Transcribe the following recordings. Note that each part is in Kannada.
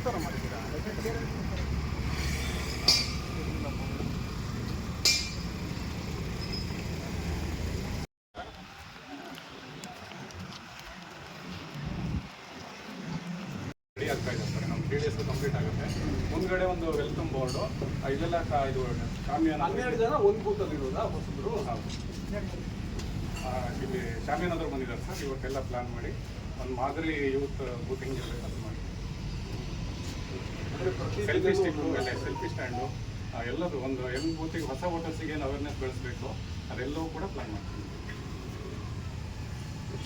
ಥರ ಮಾಡಿದ್ದೀರಾ? ರೆಡಿ ಆಗ್ತಾ ಇದೆ ಸರ್ ನಮ್ಮ ತ್ರೀ ಡೇಸ್ ಕಂಪ್ಲೀಟ್ ಆಗುತ್ತೆ. ಮುಂದ್ಗಡೆ ಒಂದು ವೆಲ್ಕಮ್ ಬೋರ್ಡು ಇಲ್ಲೆಲ್ಲ ಕಾ- ಇದು ಶಾಮಿಯಾನ ಹನ್ನೆರಡು ಜನ ಒಂದು ಬೂತಲ್ಲಿ ಇರೋದಾ? ಹೊಸಬ್ರು? ಹೌದು. ಆ, ಇಲ್ಲಿ ಶಾಮಿಯಾನದ್ರು ಬಂದಿದ್ದಾರೆ ಸರ್ ಇವತ್ತೆಲ್ಲ ಪ್ಲಾನ್ ಮಾಡಿ. ಒಂದು ಮಾದರಿ ಯೂತ್ ಬೂತಿಂಗ್ ಇರಬೇಕು ಅದು ಮಾಡಿ. ಸೆಲ್ಫಿ ಎಲ್ಲ ಸೆಲ್ಫಿ ಸ್ಟ್ಯಾಂಡು ಎಲ್ಲದು ಒಂದು ಹೆಂಗ್ ಬೂತಿಗೆ ಹೊಸ ವೋಟರ್ಸಿಗೆ ಏನು ಅವೇರ್ನೆಸ್ ಬೆಳೆಸಬೇಕು. ಅದೆಲ್ಲವೂ ಕೂಡ ಪ್ಲಾನ್ ಮಾಡ್ತೀವಿ.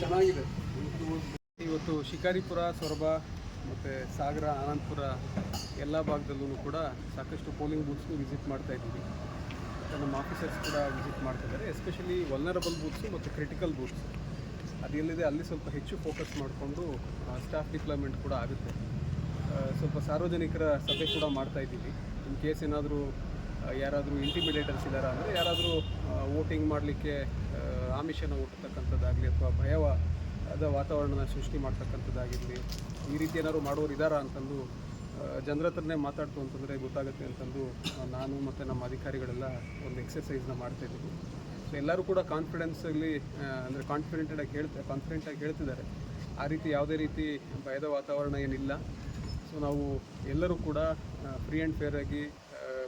ಚೆನ್ನಾಗಿದೆ. ಇವತ್ತು ಶಿಕಾರಿಪುರ ಸೊರಬ ಮತ್ತು ಸಾಗರ ಆನಂದಪುರ ಎಲ್ಲ ಭಾಗದಲ್ಲೂ ಕೂಡ ಸಾಕಷ್ಟು ಪೋಲಿಂಗ್ ಬೂತ್ಸ್ಗೂ ವಿಸಿಟ್ ಮಾಡ್ತಾ ಇದ್ದೀವಿ. ಮತ್ತು ನಮ್ಮ ಆಫೀಸರ್ಸ್ ಕೂಡ ವಿಸಿಟ್ ಮಾಡ್ತಿದ್ದಾರೆ ಎಸ್ಪೆಷಲಿ ವಲ್ನರಬಲ್ ಬೂತ್ಸು ಮತ್ತು ಕ್ರಿಟಿಕಲ್ ಬೂತ್ಸ್ ಅದು ಎಲ್ಲಿದೆ ಅಲ್ಲಿ ಸ್ವಲ್ಪ ಹೆಚ್ಚು ಫೋಕಸ್ ಮಾಡಿಕೊಂಡು ಸ್ಟಾಫ್ ಡಿಪ್ಲಾಯ್ಮೆಂಟ್ ಕೂಡ ಆಗುತ್ತೆ. ಸ್ವಲ್ಪ ಸಾರ್ವಜನಿಕರ ಸಭೆ ಕೂಡ ಮಾಡ್ತಾ ಇದ್ದೀವಿ. ಇನ್ ಕೇಸ್ ಏನಾದರೂ ಯಾರಾದರೂ ಇಂಟಿಮಿಡೇಟರ್ಸ್ ಇದ್ದಾರಾ ಅಂದರೆ ಯಾರಾದರೂ ವೋಟಿಂಗ್ ಮಾಡಲಿಕ್ಕೆ ಆಮಿಷನ ಹುಟ್ಟತಕ್ಕಂಥದ್ದಾಗಲಿ ಅಥವಾ ಭಯವಾದ ವಾತಾವರಣನ ಸೃಷ್ಟಿ ಮಾಡ್ತಕ್ಕಂಥದ್ದಾಗಿರಲಿ, ಈ ರೀತಿ ಏನಾದ್ರು ಮಾಡೋರು ಇದ್ದಾರಾ ಅಂತಂದು ಜನರ ಹತ್ರನೇ ಮಾತಾಡ್ತು ಅಂತಂದರೆ ಗೊತ್ತಾಗುತ್ತೆ ಅಂತಂದು ನಾನು ಮತ್ತು ನಮ್ಮ ಅಧಿಕಾರಿಗಳೆಲ್ಲ ಒಂದು ಎಕ್ಸಸೈಸ್ನ ಮಾಡ್ತಾ ಇದ್ದೀವಿ. ಎಲ್ಲರೂ ಕೂಡ ಕಾನ್ಫಿಡೆನ್ಸಲ್ಲಿ ಅಂದರೆ ಕಾನ್ಫಿಡೆಂಟಾಗಿ ಹೇಳ್ತಾ ಕಾನ್ಫಿಡೆಂಟಾಗಿ ಹೇಳ್ತಿದ್ದಾರೆ. ಆ ರೀತಿ ಯಾವುದೇ ರೀತಿ ಭಯದ ವಾತಾವರಣ ಏನಿಲ್ಲ. ಸೊ ನಾವು ಎಲ್ಲರೂ ಕೂಡ ಫ್ರೀ ಆ್ಯಂಡ್ ಫೇರ್ ಆಗಿ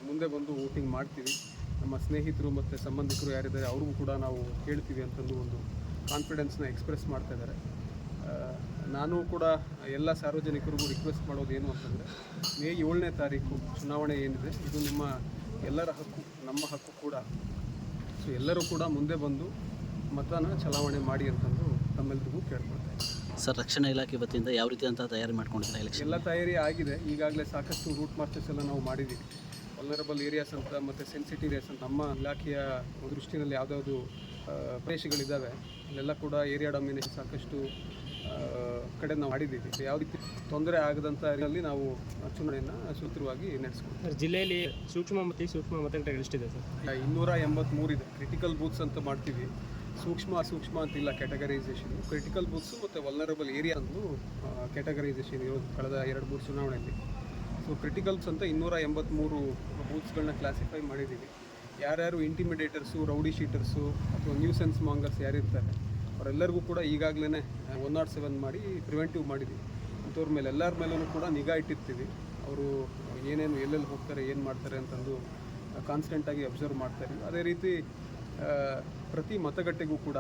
ಮುಂದೆ ಬಂದು ವೋಟಿಂಗ್ ಮಾಡ್ತೀವಿ. ನಮ್ಮ ಸ್ನೇಹಿತರು ಮತ್ತು ಸಂಬಂಧಿಕರು ಯಾರಿದ್ದಾರೆ, ಅವ್ರಿಗೂ ಕೂಡ ನಾವು ಹೇಳ್ತೀವಿ ಅಂತಂದು ಒಂದು ಕಾನ್ಫಿಡೆನ್ಸ್ನ ಎಕ್ಸ್ಪ್ರೆಸ್ ಮಾಡ್ತಾ ಇದ್ದಾರೆ. ನಾನು ಕೂಡ ಎಲ್ಲ ಸಾರ್ವಜನಿಕರಿಗೂ ರಿಕ್ವೆಸ್ಟ್ ಮಾಡೋದು ಏನು ಅಂತಂದರೆ, ಮೇ ಏಳನೇ ತಾರೀಕು ಚುನಾವಣೆ ಏನಿದೆ, ಇದು ನಿಮ್ಮ ಎಲ್ಲರ ಹಕ್ಕು, ನಮ್ಮ ಹಕ್ಕು ಕೂಡ. ಸೊ ಎಲ್ಲರೂ ಕೂಡ ಮುಂದೆ ಬಂದು ಮತನ ಚಲಾವಣೆ ಮಾಡಿ ಅಂತಂದು ತಮ್ಮೆಲ್ಲರಿಗೂ ಕೇಳ್ಕೊಳ್ತಾ ಇದ್ದೀನಿ ಸರ್ ರಕ್ಷಣಾ ಇಲಾಖೆ ವತಿಯಿಂದ ಯಾವ ರೀತಿ ಅಂತ ತಯಾರಿ ಮಾಡ್ಕೊಂಡಿದ್ದಾರೆ ಎಲೆಕ್ಷನ್ ಎಲ್ಲ ತಯಾರಿ ಆಗಿದೆ. ಈಗಾಗಲೇ ಸಾಕಷ್ಟು ರೂಟ್ ಮಾರ್ಚಸ್ ಎಲ್ಲ ನಾವು ಮಾಡಿದ್ದೀವಿ ವಲ್ನರಬಲ್ ಏರಿಯಾಸ್ ಅಂತ ಮತ್ತು ಸೆನ್ಸಿಟಿವ್ ಏರಿಯಾಸ್ ಅಂತ ನಮ್ಮ ಇಲಾಖೆಯ ದೃಷ್ಟಿನಲ್ಲಿ ಯಾವುದಾದ್ರು ಪ್ರದೇಶಗಳಿದ್ದಾವೆ ಅಲ್ಲೆಲ್ಲ ಕೂಡ ಏರಿಯಾ ಡಾಮಿನೇಷನ್ ಸಾಕಷ್ಟು ಕಡೆ ನಾವು ಮಾಡಿದ್ದೀವಿ ಯಾವ ರೀತಿ ತೊಂದರೆ ಆಗದಂಥ ರೀತಿಯಲ್ಲಿ ನಾವು ಚುನಾವಣೆಯನ್ನು ಸೂತ್ರವಾಗಿ ನಡೆಸ್ಕೊಂಡು ಸರ್ ಜಿಲ್ಲೆಯಲ್ಲಿ ಸೂಕ್ಷ್ಮ ಮತ್ತು ಸೂಕ್ಷ್ಮ ಮತಗಟ್ಟೆಗಳು ಎಷ್ಟಿದೆ ಸರ್? ಇನ್ನೂರ ಎಂಬತ್ತ್ಮೂರು ಇದೆ. ಕ್ರಿಟಿಕಲ್ ಬೂತ್ಸ್ ಅಂತ ಮಾಡ್ತೀವಿ. ಸೂಕ್ಷ್ಮ ಅಸೂಕ್ಷ್ಮ ಅಂತಿಲ್ಲ ಕ್ಯಾಟಗರೈಸೇಷನ್ ಕ್ರಿಟಿಕಲ್ ಬೂತ್ಸ್ ಮತ್ತು ವಲ್ನರಬಲ್ ಏರಿಯಾ ಅಂದು ಕ್ಯಾಟಗರೈಸೇಷನ್ ಇರೋದು ಕಳೆದ ಎರಡು, ಮೂರು ಚುನಾವಣೆಯಲ್ಲಿ. ಸೊ ಕ್ರಿಟಿಕಲ್ಸ್ ಅಂತ ಇನ್ನೂರ ಎಂಬತ್ತ್ಮೂರು ಬೂತ್ಸ್ಗಳನ್ನ ಕ್ಲಾಸಿಫೈ ಮಾಡಿದ್ದೀವಿ. ಯಾರ್ಯಾರು ಇಂಟಿಮಿಡೇಟರ್ಸು ರೌಡಿ ಶೀಟರ್ಸು ಅಥವಾ ನ್ಯೂಸೆನ್ಸ್ ಮಾಂಗರ್ಸ್ ಯಾರಿರ್ತಾರೆ, ಅವರೆಲ್ಲರಿಗೂ ಕೂಡ ಈಗಾಗಲೇ ಒನ್ ನಾಟ್ ಸೆವೆನ್ ಮಾಡಿ ಪ್ರಿವೆಂಟಿವ್ ಮಾಡಿದ್ದೀವಿ. ಅಂಥವ್ರ ಮೇಲೆ, ಎಲ್ಲರ ಮೇಲೂ ಕೂಡ ನಿಗಾ ಇಟ್ಟಿರ್ತೀವಿ. ಅವರು ಏನೇನು ಎಲ್ಲೆಲ್ಲಿ ಹೋಗ್ತಾರೆ, ಏನು ಮಾಡ್ತಾರೆ ಅಂತಂದು ಕಾನ್ಸ್ಟೆಂಟಾಗಿ ಅಬ್ಸರ್ವ್ ಮಾಡ್ತಾರೆ ಅದೇ ರೀತಿ ಪ್ರತಿ ಮತಗಟ್ಟೆಗೂ ಕೂಡ